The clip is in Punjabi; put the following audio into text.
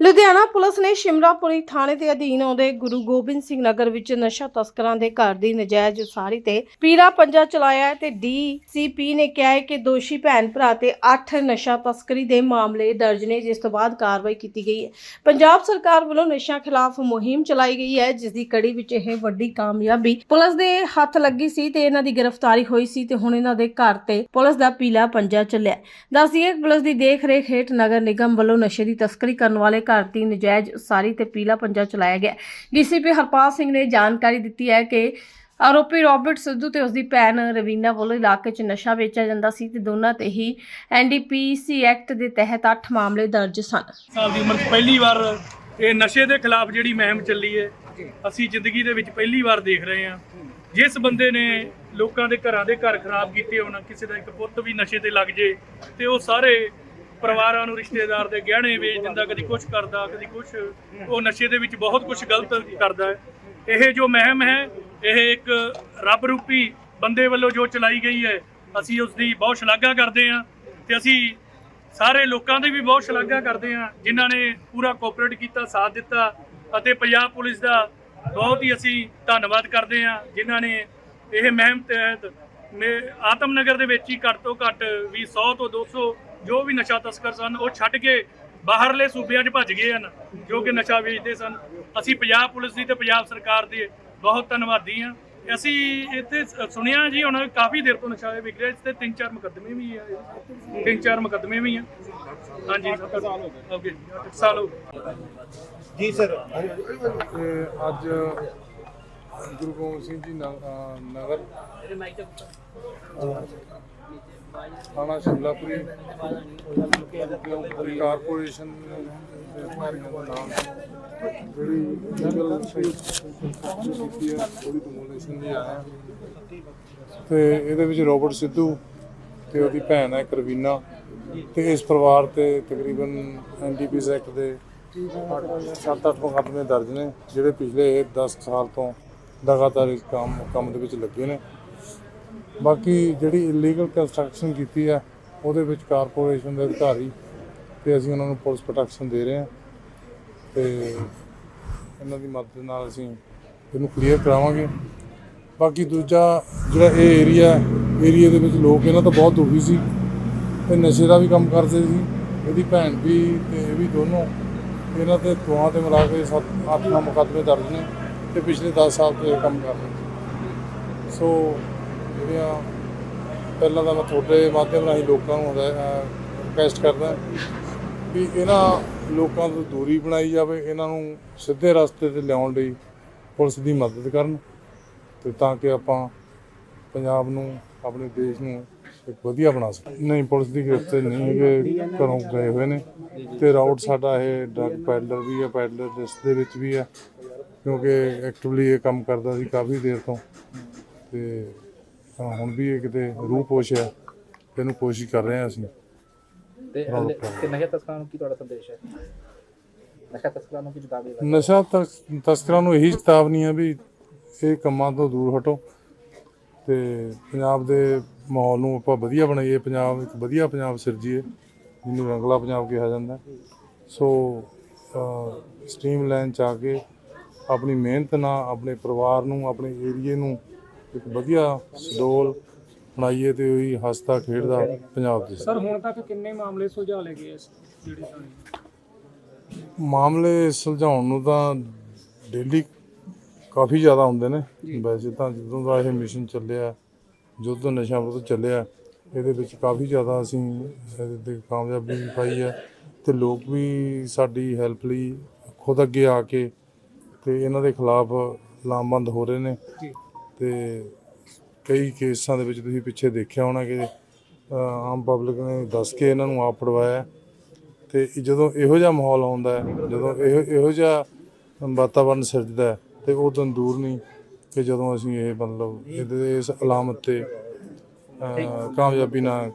ਲੁਧਿਆਣਾ ਪੁਲਿਸ ਨੇ ਸ਼ਿਮਰਾਪੁਰੀ ਥਾਣੇ ਦੇ ਅਧੀਨ ਆਉਂਦੇ ਗੁਰੂ ਗੋਬਿੰਦ ਸਿੰਘ ਨਗਰ ਵਿੱਚ ਨਸ਼ਾ ਤਸਕਰਾਂ ਦੇ ਘਰ ਦੀ ਨਜਾਇਜ਼ ਉਸਾਰੀ ਤੇ ਪੀਲਾ ਪੰਜਾ ਚਲਾਇਆ ਹੈ ਤੇ ਡੀਸੀਪੀ ਨੇ ਕਿਹਾ ਹੈ ਕਿ ਦੋਸ਼ੀ ਭੈਣ ਭਰਾ ਤੇ 8 ਨਸ਼ਾ ਤਸਕਰੀ ਦੇ ਮਾਮਲੇ ਦਰਜ ਨੇ, ਜਿਸ ਤੋਂ ਬਾਅਦ ਕਾਰਵਾਈ ਕੀਤੀ ਗਈ ਹੈ। ਪੰਜਾਬ ਸਰਕਾਰ ਵੱਲੋਂ ਨਸ਼ਿਆਂ ਖਿਲਾਫ ਮੁਹਿੰਮ ਚਲਾਈ ਗਈ ਹੈ, ਜਿਸ ਦੀ ਕੜੀ ਵਿੱਚ ਇਹ ਵੱਡੀ ਕਾਮਯਾਬੀ ਪੁਲਿਸ ਦੇ ਹੱਥ ਲੱਗੀ ਸੀ ਤੇ ਇਹਨਾਂ ਦੀ ਗ੍ਰਿਫਤਾਰੀ ਹੋਈ ਸੀ ਤੇ ਹੁਣ ਇਹਨਾਂ ਦੇ ਘਰ ਤੇ ਪੁਲਿਸ ਦਾ ਪੀਲਾ ਪੰਜਾ ਚੱਲਿਆ ਦੱਸੀਏ ਪੁਲਿਸ ਦੀ ਦੇਖ ਰੇਖ ਹੇਠ ਨਗਰ ਨਿਗਮ ਵੱਲੋਂ ਨਸ਼ੇ ਦੀ ਤਸਕਰੀ ਕਰਨ ਵਾਲੇ ਘਰ ਦੀ ਨਜਾਇਜ਼ ਉਸਾਰੀ ਤੇ ਪੀਲਾ ਪੰਜਾ ਚਲਾਇਆ ਗਿਆ। ਡੀਸੀਪੀ ਹਰਪਾਲ ਸਿੰਘ ਨੇ ਜਾਣਕਾਰੀ ਦਿੱਤੀ ਹੈ ਕਿ ਆਰੋਪੀ ਰਾਬਰਟ ਸਿੱਧੂ ਤੇ ਉਸ ਭੈਣ ਰਵੀਨਾ ਵੱਲੋਂ ਇਲਾਕੇ 'ਚ ਨਸ਼ਾ ਵੇਚਿਆ ਜਾਂਦਾ ਸੀ ਤੇ ਦੋਨਾਂ ਤੇ ਹੀ ਐਨਡੀਪੀਸੀ ਐਕਟ ਦੇ ਤਹਿਤ 8 ਮਾਮਲੇ ਦਰਜ ਸਨ। ਸਾਲ ਦੀ ਉਮਰ 'ਚ ਪਹਿਲੀ ਵਾਰ ਇਹ ਨਸ਼ੇ ਦੇ ਖਿਲਾਫ ਜਿਹੜੀ ਮੁਹਿੰਮ ਚੱਲੀ ਹੈ, ਅਸੀਂ ਜ਼ਿੰਦਗੀ ਦੇ ਵਿੱਚ ਪਹਿਲੀ ਵਾਰ ਦੇਖ ਰਹੇ ਹਾਂ। ਜਿਸ ਬੰਦੇ ਨੇ ਲੋਕਾਂ ਦੇ ਘਰਾਂ ਦੇ ਘਰ ਖਰਾਬ ਕੀਤੇ ਹੋਣ, ਕਿਸੇ ਦਾ ਇੱਕ ਪੁੱਤ ਵੀ ਨਸ਼ੇ ਤੇ ਲੱਗ ਜੇ ਤੇ ਉਹ ਸਾਰੇ ਪਰਿਵਾਰਾਂ ਨੂੰ, ਰਿਸ਼ਤੇਦਾਰ ਦੇ ਗਹਿਣੇ ਵੇਚ ਦਿੰਦਾ, ਕਦੀ ਕੁਝ ਕਰਦਾ, ਕਦੀ ਕੁਝ ਉਹ ਨਸ਼ੇ ਦੇ ਵਿੱਚ ਬਹੁਤ ਕੁਝ ਗਲਤ ਕਰਦਾ ਹੈ। ਇਹ ਜੋ ਮਹਿਮ ਹੈ, ਇਹ ਇੱਕ ਰੱਬ ਰੂਪੀ ਬੰਦੇ ਵੱਲੋਂ ਜੋ ਚਲਾਈ ਗਈ ਹੈ, ਅਸੀਂ ਉਸ ਦੀ ਬਹੁਤ ਸ਼ਲਾਘਾ ਕਰਦੇ ਹਾਂ ਤੇ ਅਸੀਂ ਸਾਰੇ ਲੋਕਾਂ ਦੀ ਵੀ ਬਹੁਤ ਸ਼ਲਾਘਾ ਕਰਦੇ ਹਾਂ, ਜਿਨ੍ਹਾਂ ਨੇ ਪੂਰਾ ਕੋਆਪਰੇਟ ਕੀਤਾ, ਸਾਥ ਦਿੱਤਾ ਅਤੇ ਪੰਜਾਬ ਪੁਲਿਸ ਦਾ ਬਹੁਤ ਹੀ ਅਸੀਂ ਧੰਨਵਾਦ ਕਰਦੇ ਹਾਂ, ਜਿਨ੍ਹਾਂ ਨੇ ਇਹ ਮਹਿਮ ਤਹਿਤ ਮੇ- ਆਤਮ ਦੇ ਵਿੱਚ ਹੀ ਘੱਟ ਤੋਂ ਘੱਟ ਵੀ 100 ਤੋਂ 200 ਜੋ ਵੀ ਨਸ਼ਾ ਤਸਕਰ ਸਨ ਉਹ ਛੱਡ ਕੇ ਬਾਹਰਲੇ ਸੂਬਿਆਂ 'ਚ ਭੱਜ ਗਏ ਹਨ ਜੋ ਕਿ ਨਸ਼ਾ ਵੇਚਦੇ ਸਨ। ਅਸੀਂ ਪੰਜਾਬ ਪੁਲਿਸ ਦੀ ਤੇ ਪੰਜਾਬ ਸਰਕਾਰ ਦੇ ਬਹੁਤ ਧੰਨਵਾਦੀ ਹਾਂ। ਅਸੀਂ ਇੱਥੇ ਸੁਣਿਆ ਜੀ ਹੁਣ ਕਾਫੀ ਦੇਰ ਤੋਂ ਨਸ਼ਾ ਵਿਕ ਰਿਹਾ ਤੇ ਤਿੰਨ ਚਾਰ ਮੁਕੱਦਮੇ ਵੀ ਆ। ਤਿੰਨ ਚਾਰ ਮੁਕੱਦਮੇ ਵੀ ਆ। ਹਾਂਜੀ। ਸੱਤ ਸਾਲ ਹੋ ਗਏ ਓਕੇ ਅੱਠ ਸਾਲ ਹੋ ਗਏ। ਜੀ ਸਰ। ਅੱਜ ਗੁਰੂ ਗੋਬਿੰਦ ਸਿੰਘ ਜੀ ਨਗਰ। ਥਾਣਾ ਸ਼ਿਮਲਾਪੁਰੀ ਕਾਰਪੋਰੇਸ਼ਨ ਜਿਹੜੀ ਲੀਗਲ ਕੀਤੀ ਹੈ, ਉਹਦੀ ਡਿਮੋਲੇਸ਼ਨ ਲਈ ਆਇਆ। ਤੇ ਇਹਦੇ ਵਿੱਚ ਰੋਬਰਟ ਸਿੱਧੂ ਤੇ ਉਹਦੀ ਭੈਣ ਹੈ ਕਰਵੀਨਾ ਤੇ ਇਸ ਪਰਿਵਾਰ ਤੇ ਤਕਰੀਬਨ ਐਨਡੀਪੀਐਸ ਐਕਟ ਦੇ 7-8 ਮੁਕੱਦਮੇ ਦਰਜ ਨੇ, ਜਿਹੜੇ ਪਿਛਲੇ 10 ਸਾਲ ਤੋਂ ਲਗਾਤਾਰ ਇਸ ਕੰਮ ਕੰਮ ਦੇ ਵਿੱਚ ਲੱਗੇ ਨੇ। ਬਾਕੀ ਜਿਹੜੀ ਇਲੀਗਲ ਕੰਸਟਰਕਸ਼ਨ ਕੀਤੀ ਹੈ, ਉਹਦੇ ਵਿੱਚ ਕਾਰਪੋਰੇਸ਼ਨ ਦੇ ਅਧਿਕਾਰੀ ਤੇ ਅਸੀਂ ਉਹਨਾਂ ਨੂੰ ਪੁਲਿਸ ਪ੍ਰੋਟੈਕਸ਼ਨ ਦੇ ਰਹੇ ਹਾਂ ਤੇ ਇਹਨਾਂ ਦੀ ਮਦਦ ਨਾਲ ਅਸੀਂ ਇਹਨੂੰ ਕਲੀਅਰ ਕਰਾਵਾਂਗੇ ਬਾਕੀ ਦੂਜਾ ਜਿਹੜਾ ਇਹ ਏਰੀਆ ਏਰੀਆ ਦੇ ਵਿੱਚ ਲੋਕ ਇਹਨਾਂ ਤੋਂ ਬਹੁਤ ਦੁਖੀ ਸੀ ਇਹ ਨਸ਼ੇ ਦਾ ਵੀ ਕੰਮ ਕਰਦੇ ਸੀ ਇਹਦੀ ਭੈਣ ਵੀ ਤੇ ਇਹ ਵੀ ਦੋਨੋਂ ਇਹਨਾਂ ਤੇ ਦੋਹਾਂ ਤੇ ਮਿਲਾ ਕੇ ਸੱਤ, ਅੱਠ ਨੌ ਮੁਕੱਦਮੇ ਦਰਜ ਨੇ ਤੇ ਪਿਛਲੇ 10 ਸਾਲ ਤੋਂ ਇਹ ਕੰਮ ਕਰ ਰਹੇ ਨੇ। ਸੋ ਜਿਹੜੀਆਂ ਪਹਿਲਾਂ ਤਾਂ ਮੈਂ ਤੁਹਾਡੇ ਮਾਧਿਅਮ ਰਾਹੀਂ ਲੋਕਾਂ ਨੂੰ ਰਿਕਵੈਸਟ ਕਰਦਾ ਵੀ ਇਹਨਾਂ ਲੋਕਾਂ ਤੋਂ ਦੂਰੀ ਬਣਾਈ ਜਾਵੇ, ਇਹਨਾਂ ਨੂੰ ਸਿੱਧੇ ਰਸਤੇ ਤੇ ਲਿਆਉਣ ਲਈ ਪੁਲਿਸ ਦੀ ਮਦਦ ਕਰਨ ਤੇ ਤਾਂ ਕਿ ਆਪਾਂ ਪੰਜਾਬ ਨੂੰ, ਆਪਣੇ ਦੇਸ਼ ਨੂੰ ਇੱਕ ਵਧੀਆ ਬਣਾ ਸਕੀਏ। ਨਹੀਂ, ਪੁਲਿਸ ਦੀ ਗ੍ਰਿਫਤ ਨਹੀਂ ਹੈਗੇ, ਘਰੋਂ ਗਏ ਹੋਏ ਨੇ ਤੇ ਰਾਊਟ ਸਾਡਾ ਇਹ ਡਰਗ ਪੈਡਲਰ ਵੀ ਹੈ ਪੈਡਲਰ ਲਿਸਟ ਦੇ ਵਿੱਚ ਵੀ ਹੈ ਕਿਉਂਕਿ ਐਕਟਿਵਲੀ ਇਹ ਕੰਮ ਕਰਦਾ ਸੀ ਕਾਫੀ ਦੇਰ ਤੋਂ ਤੇ ਤਾਂ ਹੁਣ ਵੀ ਇਹ ਕਿਤੇ ਰੂਹ ਪੋਸ਼ ਹੈ ਇਹਨੂੰ ਕੋਸ਼ਿਸ਼ ਕਰ ਰਹੇ ਹਾਂ ਅਸੀਂ। ਤੇ ਨਸ਼ਾ ਤਸਕਰਾਂ ਨੂੰ ਕੀ ਤੁਹਾਡਾ ਸੰਦੇਸ਼ ਹੈ? ਨਸ਼ਾ ਤਸਕਰਾਂ ਨੂੰ ਕੀ ਦੇਗਾ ਨਸ਼ਾ ਤਸਕਰਾਂ ਨੂੰ ਇਹੀ ਚੇਤਾਵਨੀ ਹੈ ਵੀ ਇਹ ਕੰਮਾਂ ਤੋਂ ਦੂਰ ਹਟੋ। ਤੇ ਪੰਜਾਬ ਦੇ ਮਾਹੌਲ ਨੂੰ ਆਪਾਂ ਵਧੀਆ ਬਣਾਈਏ ਪੰਜਾਬ ਇੱਕ ਵਧੀਆ ਪੰਜਾਬ ਸਿਰਜੀਏ ਜਿਹਨੂੰ ਰੰਗਲਾ ਪੰਜਾਬ ਕਿਹਾ ਜਾਂਦਾ ਸੋ ਸਟ੍ਰੀਮ ਲਾਈਨ ਚ ਆ ਕੇ ਆਪਣੀ ਮਿਹਨਤ ਨਾਲ ਆਪਣੇ ਪਰਿਵਾਰ ਨੂੰ ਆਪਣੇ ਏਰੀਏ ਨੂੰ ਇੱਕ ਵਧੀਆ ਸਡੋਲ ਬਣਾਈਏ ਤੇ ਉਹੀ ਹੱਸਦਾ ਖੇਡਦਾ ਪੰਜਾਬ ਦੇ ਸਰ ਹੁਣ ਤੱਕ ਕਿੰਨੇ ਮਾਮਲੇ ਸੁਲਝਾ ਲਏ ਗਏ ਇਸ ਜਿਹੜੀ ਮਾਮਲੇ ਸੁਲਝਾਉਣ ਨੂੰ ਤਾਂ ਡੇਲੀ ਕਾਫੀ ਜ਼ਿਆਦਾ ਹੁੰਦੇ ਨੇ। ਵੈਸੇ ਤਾਂ ਜਦੋਂ ਦਾ ਇਹ ਮਿਸ਼ਨ ਚੱਲਿਆ ਜਦੋਂ ਤੋਂ ਨਸ਼ਾ ਵਿਰੁੱਧ ਚੱਲਿਆ ਇਹਦੇ ਵਿੱਚ ਕਾਫੀ ਜ਼ਿਆਦਾ ਅਸੀਂ ਇਹਦੇ ਤੇ ਕਾਮਯਾਬੀ ਵੀ ਪਾਈ ਹੈ ਤੇ ਲੋਕ ਵੀ ਸਾਡੀ ਹੈਲਪ ਲਈ ਖੁਦ ਅੱਗੇ ਆ ਕੇ ਤੇ ਇਹਨਾਂ ਦੇ ਖਿਲਾਫ ਲਾਮਬੰਦ ਹੋ ਰਹੇ ਨੇ। ਤੇ ਕਈ ਕੇਸਾਂ ਦੇ ਵਿੱਚ ਤੁਸੀਂ ਪਿੱਛੇ ਦੇਖਿਆ ਹੋਣਾ ਕਿ ਆਮ ਪਬਲਿਕ ਨੇ ਦੱਸ ਕੇ ਇਹਨਾਂ ਨੂੰ ਆਪ ਫੜਵਾਇਆ। ਤੇ ਜਦੋਂ ਇਹੋ ਜਿਹਾ ਮਾਹੌਲ ਆਉਂਦਾ ਹੈ ਜਦੋਂ ਇਹੋ ਇਹੋ ਜਿਹਾ ਵਾਤਾਵਰਨ ਸਿਰਜਦਾ ਹੈ, ਤੇ ਉਹ ਦਿਨ ਦੂਰ ਨਹੀਂ ਕਿ ਜਦੋਂ ਅਸੀਂ ਇਹ ਮਤਲਬ ਇਹਦੇ ਇਸ ਅਲਾਮਤ ਤੇ ਕਾਮਯਾਬੀ ਨਾਲ